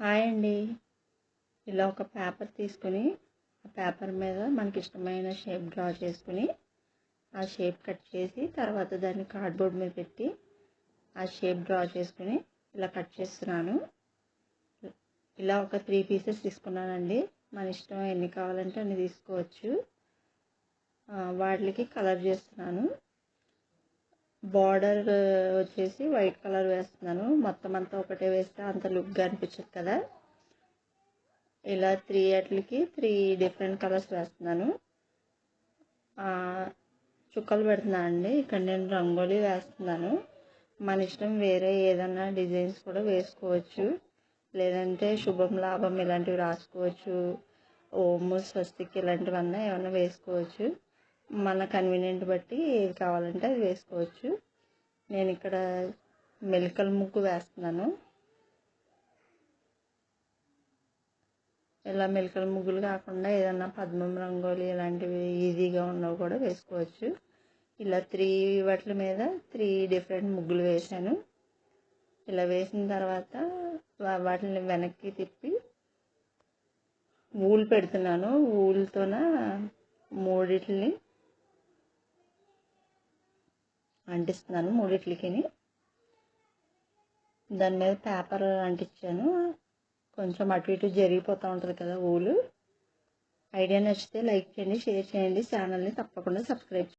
Hi అండి. ఇలా ఒక పేపర్ తీసుకుని ఆ పేపర్ మీద మనకి ఇష్టమైన షేప్ డ్రా చేసుకుని ఆ షేప్ కట్ చేసి తర్వాత దాన్ని కార్డ్బోర్డ్ మీద పెట్టి ఆ షేప్ డ్రా చేసుకుని ఇలా కట్ చేస్తున్నాను. ఇలా ఒక త్రీ పీసెస్ తీసుకున్నానండి. మన ఇష్టం ఎన్ని కావాలంటే అన్ని తీసుకోవచ్చు. వాటికి కలర్ చేస్తున్నాను. బార్డర్ వచ్చేసి వైట్ కలర్ వేస్తున్నాను. మొత్తం అంతా ఒకటే వేస్తే అంత లుక్గా అనిపించదు కదా. ఇలా త్రీ అట్లకి త్రీ డిఫరెంట్ కలర్స్ వేస్తున్నాను. చుక్కలు పెడుతున్నాను అండి. ఇక్కడ నేను రంగోలీ వేస్తున్నాను. మన ఇష్టం వేరే ఏదన్నా డిజైన్స్ కూడా వేసుకోవచ్చు. లేదంటే శుభం లాభం ఇలాంటివి రాసుకోవచ్చు. ఓము స్వస్తికి ఇలాంటివన్నా ఏమైనా వేసుకోవచ్చు. మన కన్వీనియంట్ బట్టి ఏది కావాలంటే అది వేసుకోవచ్చు. నేను ఇక్కడ మెలికల ముగ్గు వేస్తున్నాను. ఇలా మెలికల ముగ్గులు కాకుండా ఏదన్నా పద్మం రంగోలి ఇలాంటివి ఈజీగా ఉన్నవి కూడా వేసుకోవచ్చు. ఇలా త్రీ వాటి మీద త్రీ డిఫరెంట్ ముగ్గులు వేశాను. ఇలా వేసిన తర్వాత వాటిని వెనక్కి తిప్పి ఊలు పెడుతున్నాను. ఊలుతోన మూడిటిని అంటిస్తున్నాను మూడిట్లకి దాని మీద పేపర్ అంటించాను. కొంచెం అటు ఇటు జరిగిపోతూ ఉంటుంది కదా ఊలు ఐడియా నచ్చితే లైక్ చేయండి షేర్ చేయండి. ఛానల్ని తప్పకుండా సబ్స్క్రైబ్